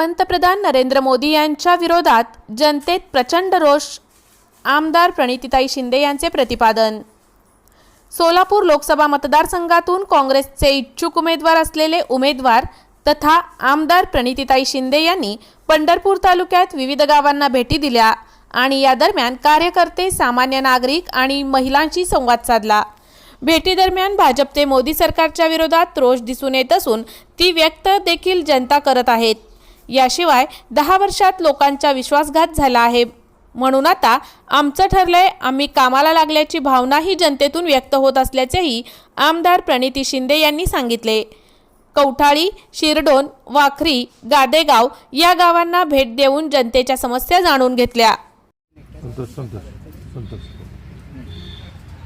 पंतप्रधान नरेंद्र मोदी यांच्या विरोधात जनतेत प्रचंड रोष. आमदार प्रणितीताई शिंदे यांचे प्रतिपादन. सोलापूर लोकसभा मतदारसंघातून काँग्रेसचे इच्छुक उमेदवार असलेले उमेदवार तथा आमदार प्रणितीताई शिंदे यांनी पंढरपूर तालुक्यात विविध गावांना भेटी दिल्या आणि या दरम्यान कार्यकर्ते सामान्य नागरिक आणि महिलांशी संवाद साधला. भेटीदरम्यान भाजपचे मोदी सरकारच्या विरोधात रोष दिसून येत असून ती व्यक्त देखील जनता करत आहेत. याशिवाय दहा वर्षात लोकांचा विश्वासघात झाला आहे. म्हणून आता आमचं ठरलंय आम्ही कामाला लागल्याची भावनाही जनतेतून व्यक्त होत असल्याचेही आमदार प्रणिती शिंदे यांनी सांगितले. कवठाळी शिरडोन वाखरी गादेगाव या गावांना भेट देऊन जनतेच्या समस्या जाणून घेतल्या. संतोष संतोष संतोष.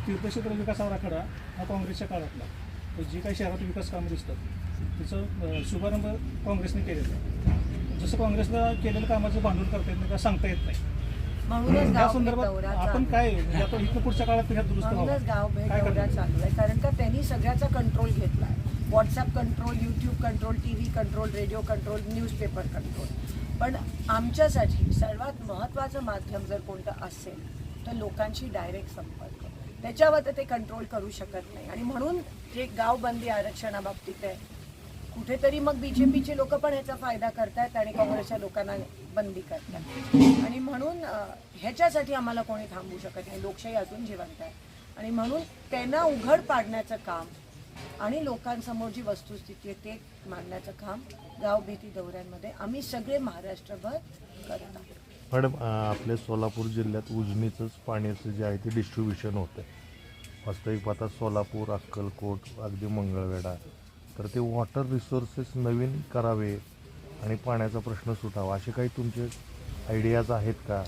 तीर्थक्षेत्र विकास आराखडा हा काँग्रेसच्या काळातला. तर जी काही शहरात विकास कामं दिसतात त्याचं शुभारंभ काँग्रेसने केलेला जसं काँग्रेसला केलेलं कामाचं भांडवल करता येत नाही का सांगता येत नाही? म्हणूनच त्या गाव भेट संदर्भात दौरा आपण चालू काय म्हणजे आता इथनं पुढच्या काळात ह्यात दुरुस्त म्हणूनच गाव व्हावं भेट काय दौरा करणार? चालू आहे. कारण का त्यांनी सगळ्याचा कंट्रोल घेतला आहे. WhatsApp control YouTube control T V control radio control newspaper control पण आमच्यासाठी सर्वात महत्त्वाचं माध्यम जर कोणतं असेल तर लोकांशी डायरेक्ट संपर्क. त्याच्यावर तर ते कंट्रोल करू शकत नाही. आणि म्हणून जे गावबंदी आरक्षणाबाबतीत आहे कुठेतरी मग बीजेपीचे लोक पण ह्याचा फायदा करतायत आणि काँग्रेसच्या लोकांना बंदी करतात आणि म्हणून ह्याच्यासाठी आम्हाला कोणी थांबवू शकत नाही. लोकशाही अजून जिवंत आहे. आणि म्हणून त्यांना उघड पाडण्याचं काम आणि लोकांसमोर जी वस्तुस्थिती आहे ते मांडण्याचं काम गावभेटी दौऱ्यांमध्ये आम्ही सगळे महाराष्ट्रभर करत आहोत. मॅडम आपल्या सोलापूर जिल्ह्यात उजनीचंच पाण्याचं जे आहे ते डिस्ट्रीब्युशन होतं वास्तविक पाहता सोलापूर अक्कलकोट अगदी मंगळवेढा तर ते वॉटर रिसोर्सेस नवीन करावे आणि पाण्याचा प्रश्न सुटावा. असे काही तुमचे आयडियाज आहेत का?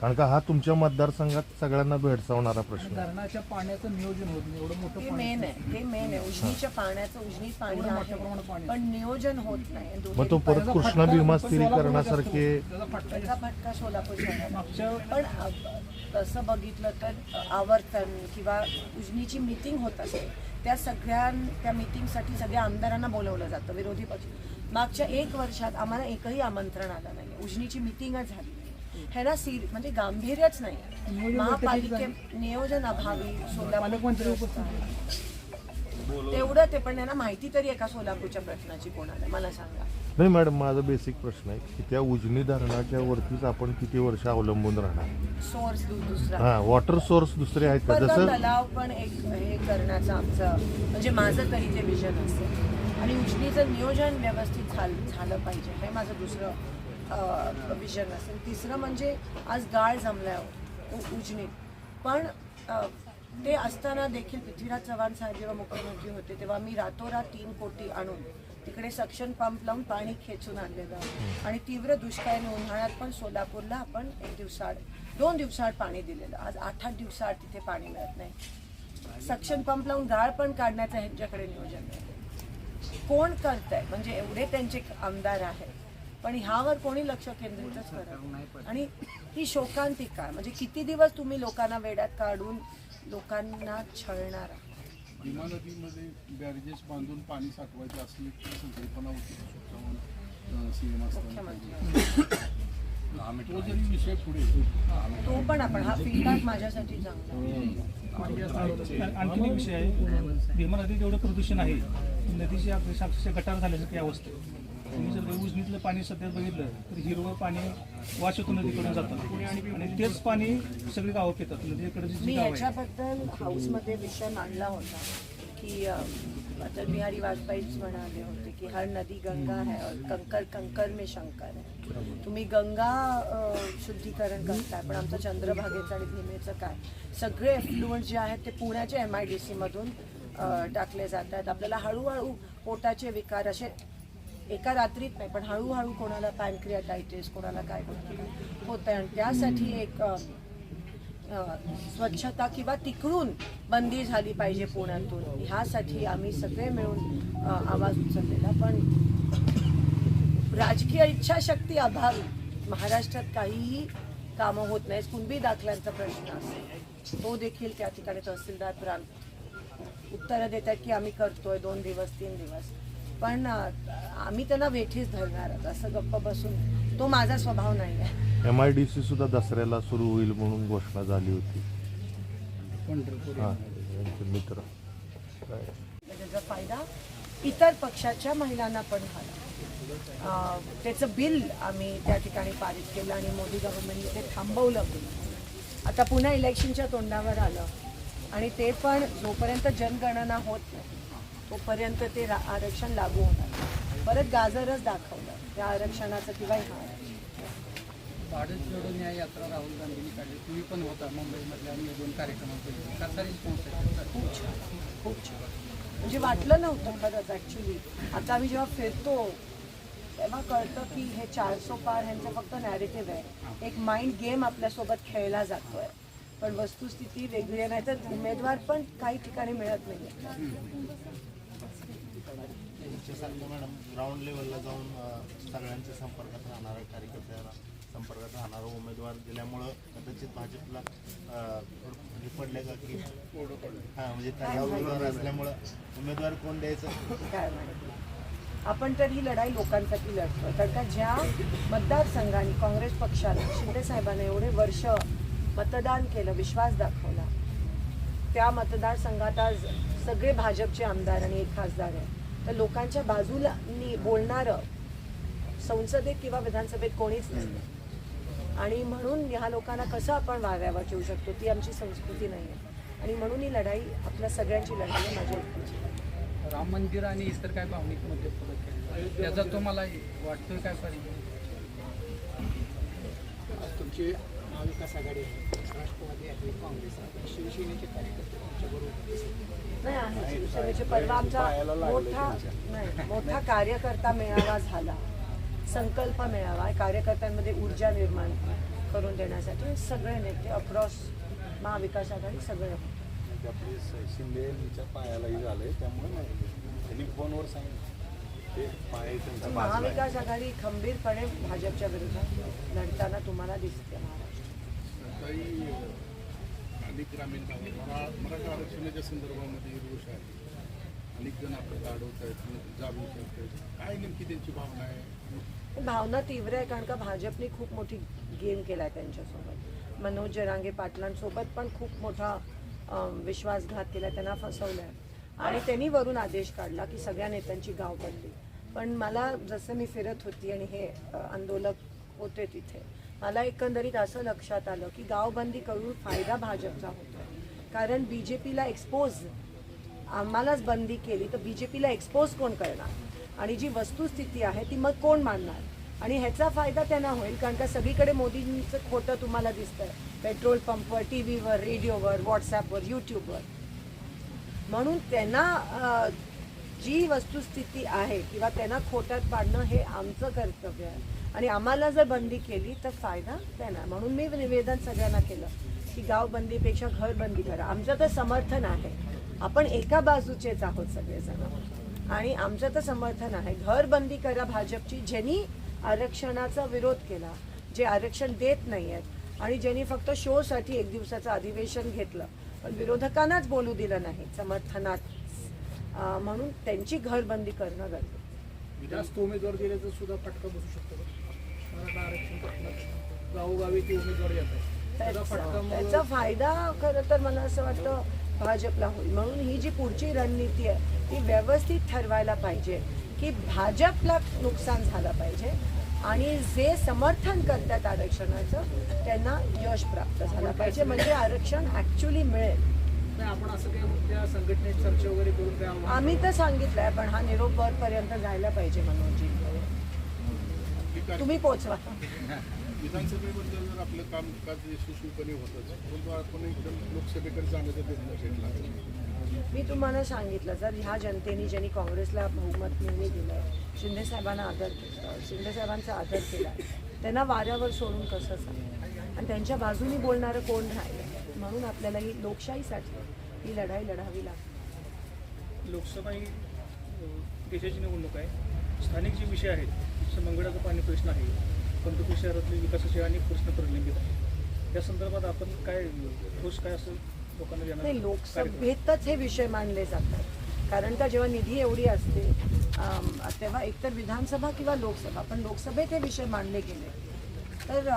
कारण का हा तुमच्या मतदारसंघात सगळ्यांना भेडसावणारा प्रश्न आहे. धरणाच्या पाण्याचं नियोजन होत नाही. एवढं मोठं ते पाणी मेन आहे. ते मेन आहे. उजनीच्या पाण्याचं उजनीत पाणी एवढं मोठ्या प्रमाणात आहे. पाणी पण नियोजन होत नाही. आणि मग तो परत कृष्णा भीमा स्थिरीकरणासारखे त्याचा फटका त्याचा फटका सोलापूर शहराला मागच्या पण अ- तसं बघितलं तर आवर्तन किंवा उजनीची मिटिंग होत असते. त्या सगळ्या त्या मिटिंगसाठी सगळ्या आमदारांना बोलवलं जातं विरोधी पक्ष. मागच्या एक वर्षात आम्हाला एकही आमंत्रण आलं नाही उजनीची मिटिंगच झाली नाही ह्याला सिर म्हणजे गांभीर्यच नाही महापालिके नियोजन अभावी सोलापूर तेवढं ते पण त्यांना माहिती तरी आहे का सोलापूरच्या प्रश्नाची कोणाला मला सांगा. नाही मॅडम माझा बेसिक प्रश्न आहे की त्या उजनी धरणाच्या वरतीच आपण किती वर्ष अवलंबून राहणार? सोर्स दुसरा. हा वॉटर सोर्स दुसरे आहेत का? पर्वत जसं तलाव पण एक हे करण्याचं आमचं म्हणजे माझं तरी ते विजन असेल आणि उजनीचं नियोजन व्यवस्थित झाल झालं पाहिजे. हे माझं दुसरं विजन असेल तिसरं म्हणजे आज गाळ जमलाय हो, उ- उजनीत. पण अ, ते असताना देखील पृथ्वीराज चव्हाण साहेब जेव्हा मुख्यमंत्री होते तेव्हा मी रातोरात तीन कोटी आणून तिकडे सक्शन पंप लावून पाणी खेचून आणलेलं. आणि तीव्र दुष्काळाने उन्हाळ्यात पण सोलापूरला आपण एक दिवसाआड दोन दिवसाआड पाणी दिलेलं. आज आठ आठ दिवसाआड तिथे पाणी मिळत नाही. सक्शन पंप लावून गाळ पण काढण्याचं ह्यांच्याकडे नियोजन नाही. कोण आहे म्हणजे एवढे त्यांचे आमदार आहेत. पण ह्यावर कोणी लक्ष केंद्रितच करत नाही. आणि ही शोकांतिका म्हणजे किती दिवस तुम्ही लोकांना वेड्यात काढून लोकांना छळणार नदीमध्ये बॅरेजेस बांधून पाणी साठवायचे असली ती संकल्पना होती सीएम असताना तो जरी विषय पुढे तो पण आपण हा फीडबॅक माझ्यासाठी चांगला. आणखी एक विषय आहे. भीमा नदीत एवढं प्रदूषण आहे. नदीची अक्षरशः अक्षरशः गटार झाल्यासारखी अवस्था आहे. तुम्ही जर उजनीतलं पाणी सध्या बघितलं तर हिरवं पाणी वाशेतून नदीकडून जातं. आणि तेच पाणी सगळी गावं पितात. नदीकडे जी मी गाव आहे. याच्याबद्दल हाऊसमध्ये विषय मांडला होता की अ, अटल बिहारी वाजपेयीच म्हणाले होते की हर नदी गंगा है और कंकर कंकर में शंकर है. तुम्ही गंगा अ, शुद्धीकरण करताय पण आमचं चंद्रभागेचं आणि भीमेचं काय? सगळे एफ्लुएंट जे आहेत ते पुण्याच्या एम आय डी सीमधून टाकले जात आहेत आपल्याला हळूहळू पोटाचे विकार असे एका रात्रीत नाही पण हळूहळू कोणाला पॅनक्रियाटायटिस कोणाला काय होतं आहे. आणि त्यासाठी एक स्वच्छता किंवा तिकडून बंदी झाली पाहिजे पुण्यातून. ह्यासाठी आम्ही सगळे मिळून आवाज उचललेला. पण राजकीय इच्छाशक्ती अभावी. महाराष्ट्रात काहीही कामं होत नाही कुणबी दाखल्यांचा प्रश्न असेल. तो देखील त्या ठिकाणी तहसीलदार प्रांत उत्तरं देत आहेत की आम्ही करतोय दोन दिवस तीन दिवस. पण आम्ही त्यांना वेठीच धरणार आहोत. असं गप्प बसून. तो माझा स्वभाव नाही आहे. एम आय डी सी सुद्धा दसऱ्याला सुरू होईल म्हणून घोषणा झाली होती. हां यांचे मित्र. काय त्याचा फायदा इतर पक्षाच्या महिलांना पण झाला. अं, त्याचं बिल आम्ही त्या ठिकाणी पारित केलं आणि मोदी गव्हर्नमेंटने ते थांबवलं पण. आता पुन्हा इलेक्शनच्या तोंडावर आलं. आणि ते पण जोपर्यंत जनगणना होत नाही तोपर्यंत ते रा- आरक्षण लागू होणार परत गाजरच दाखवलं त्या आरक्षणाचं किंवा ह्या आरक्षणाचं. भारत जोडो न्याय यात्रा राहुल गांधींनी काढली. तुम्ही पण होता मुंबईमधल्या आणि दोन कार्यक्रमांपैकी. कसा रिस्पॉन्स आहे खूप छान. खूप छान. म्हणजे वाटलं नव्हतं खरंच ॲक्च्युली आता आम्ही जेव्हा फिरतो तेव्हा कळतं की हे चारसो पार ह्यांचं फक्त नॅरेटिव्ह आहे. एक माइंड गेम आपल्यासोबत खेळला जातोय. पण वस्तुस्थिती वेगळी आहे. नाही तर उमेदवार पण काही ठिकाणी मिळत नाही तुमच्यासारखं मॅडम ग्राउंड लेवलला जाऊन सगळ्यांच्या संपर्कात राहणारा कार्यकर्त्याला संपर्कात राहणारा उमेदवार दिल्यामुळं कदाचित भाजपला हे पडले का की? हां म्हणजे त्या उमेदवार असल्यामुळं उमेदवार कोण द्यायचं? आपण तर ही लढाई लोकांसाठी लढतो. कारण का ज्या मतदारसंघाने काँग्रेस पक्षाला शिंदे साहेबांना एवढे वर्ष मतदान केलं विश्वास दाखवला त्या मतदारसंघात आज सगळे भाजपचे आमदार आणि एक खासदार आहे तर लोकांच्या बाजूला नी- बोलणारं संसदेत किंवा विधानसभेत कोणीच नाही. आणि म्हणून ह्या लोकांना कसं आपण वाऱ्यावर ठेवू शकतो ती आमची संस्कृती नाही आहे. आणि म्हणून ही लढाई आपल्या सगळ्यांची लढाई आहे माझ्या एकटीची. राम मंदिर आणि इतर काय भावनिक मुद्दे त्याचा तुम्हाला वाटतोय काय परिणाम तुमची महाविकास आघाडी आहे राष्ट्रवादी आहे काँग्रेस आहे शिवसेनेचे कार्यकर्ते तुमच्याबरोबर नाही आहे. शिवसेनेचे परवा आमचा मोठा नाही मोठा कार्यकर्ता मेळावा झाला. संकल्प मेळावा. कार्यकर्त्यांमध्ये ऊर्जा निर्माण करून देण्यासाठी सगळे नेते अक्रॉस महाविकास आघाडी सगळे. म्हणजे आपले स- शिंदे यांच्या पायालाही झालंय त्यामुळे त्यांनी फोनवर सांगितलं. आहे. महाविकास आघाडी खंबीरपणे भाजपच्या विरोधात लढताना तुम्हाला दिसते महाराष्ट्र. अनेक ग्रामीण भागात. मरा मराठा आरक्षणाच्या संदर्भामध्ये रोष आहे अनेक जण आपल्याला अडवत आहेत जागृत आहेत. काय नेमकी त्यांची भावना आहे? भावना तीव्र आहे कारण का भाजपने खूप मोठी गेम केला आहे त्यांच्यासोबत. मनोज जरांगे पाटलांसोबत पण खूप मोठा विश्वासघात केला त्यांना फसवलं आहे आणि त्यांनी वरून आदेश काढला की सगळ्या नेत्यांची गाव पडली. पण मला जसं मी फिरत होती आणि हे आंदोलक होते तिथे मला एकंदरीत असं लक्षात आलं की गावबंदी करून फायदा भाजपचा होतो कारण बी जे पीला एक्सपोज आम्हालाच बंदी केली तर बी जे पीला एक्सपोज कोण करणार? आणि जी वस्तुस्थिती आहे ती मग कोण मानणार? आणि ह्याचा फायदा त्यांना होईल कारण का सगळीकडे मोदींचं खोटं तुम्हाला दिसतंय. पेट्रोल पंपवर टी व्हीवर रेडिओवर व्हॉट्सॲपवर यूट्यूबवर. म्हणून त्यांना जी वस्तुस्थिती आहे किंवा त्यांना खोट्यात पाडणं हे आमचं कर्तव्य आहे. आणि आम्हाला जर बंदी केली तर फायदा त्यांना म्हणून मी निवेदन सगळ्यांना केलं की गावबंदीपेक्षा घरबंदी करा. आमचं तर समर्थन आहे. आपण एका बाजूचेच आहोत सगळेजण. आणि आमचं तर समर्थन आहे. घरबंदी करा भाजपची. ज्यांनी आरक्षणाचा विरोध केला जे आरक्षण देत नाही आहेत आणि ज्यांनी फक्त शोसाठी एक दिवसाचं अधिवेशन घेतलं पण विरोधकांनाच बोलू दिलं नाही समर्थनात. म्हणून त्यांची घरबंदी करणं गरजेचं जास्त उमेदवार दिल्याचं सुद्धा फटका बसू शकतो मराठा आरक्षण पटलं गावोगावी ते उमेदवार येत आहेत त्याचा फायदा खरं तर मला असं वाटतं भाजपला होईल. म्हणून ही जी पुढची रणनीती आहे ती व्यवस्थित ठरवायला पाहिजे की भाजपला नुकसान झालं पाहिजे आणि जे समर्थन करतात आरक्षणाचं त्यांना यश प्राप्त झालं पाहिजे. म्हणजे आरक्षण ऍक्च्युली मिळेल. आम्ही तर सांगितलंय पण हा निरोप वरपर्यंत जायला पाहिजे आहे. तुम्ही पोचवा विधानसभेबद्दल जर आपलं कामकाज यशस्वीपणे होतच परंतु आपण एकदम लोकसभेकडे जाण्याचा निर्णय घेतला मी तुम्हाला सांगितलं जर ह्या जनतेने ज्यांनी काँग्रेसला बहुमत नेहमी दिलं शिंदे साहेबांना आदर केला शिंदे साहेबांचा आदर केला त्यांना वाऱ्यावर सोडून कसं सांग आणि त्यांच्या बाजूनी बोलणारं कोण राहिलं? म्हणून आपल्याला ही लोकशाहीसाठी ही लढाई लढावी लागते. लोकसभा ही देशाची निवडणूक आहे. स्थानिक जे विषय आहेत जसं मंगळाचा पाणी प्रश्न आहे पंढरपूर शहरातले विकासाचे अनेक प्रश्न प्रलंबित आहेत. त्या संदर्भात आपण काय ठोस काय असं लोकांना देणार नाही कार्यक्रम? लोकसभेतच हे विषय मांडले जातात. कारण का जेव्हा निधी एवढी असते तेव्हा एकतर विधानसभा किंवा लोकसभा पण लोकसभेत हे विषय मांडले गेले. तर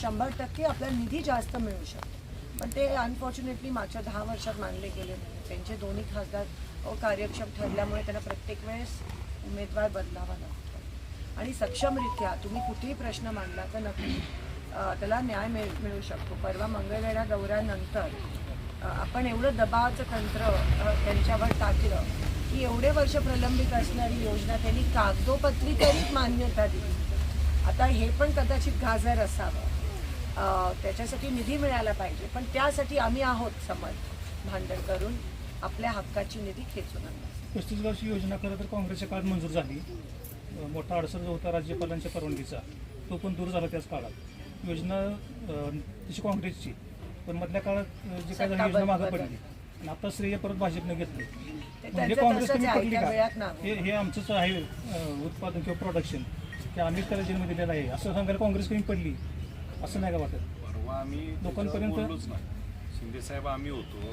शंभर टक्के आपल्याला निधी जास्त मिळू शकतो. पण ते अनफॉर्च्युनेटली मागच्या दहा वर्षात मानले गेले. त्यांचे दोन्ही खासदार अकार्यक्षम ठरल्यामुळे त्यांना प्रत्येक वेळेस उमेदवार बदलावा लागतो. आणि सक्षमरित्या तुम्ही कुठेही प्रश्न मांडला तर नक्की त्याला न्याय मिळ मिळू शकतो. परवा मंगळवेढा दौऱ्यानंतर आपण एवढं दबावाचं तंत्र त्यांच्यावर टाकलं की एवढे वर्ष प्रलंबित असणारी योजना त्यांनी कागदोपत्री तरी मान्यता दिली. आता हे पण कदाचित गाजर असावं. त्याच्यासाठी निधी मिळाला पाहिजे. पण त्यासाठी आम्ही आहोत समज भांडण करून आपल्या हक्काची निधी खेचून पस्तीस गावची योजना खरं तर काँग्रेसच्या काळात मंजूर झाली. मोठा अडसर जो होता राज्यपालांच्या परवानगीचा तो पण दूर झाला त्याच काळात. योजना तशी काँग्रेसची पण मधल्या काळात जे काय झालं योजना मागं पडली. आणि आता श्रेय परत भाजपने घेतले ते म्हणजे काँग्रेस कमी पडली का. हे हे आमचंच आहे उत्पादन किंवा प्रोडक्शन की आम्हीच त्याला जन्म दिलेला आहे. असं सांगायला काँग्रेस कमी पडली. असं नाही का वाटत? परवा आम्ही लोकांपर्यंत- शिंदे साहेब आम्ही होतो.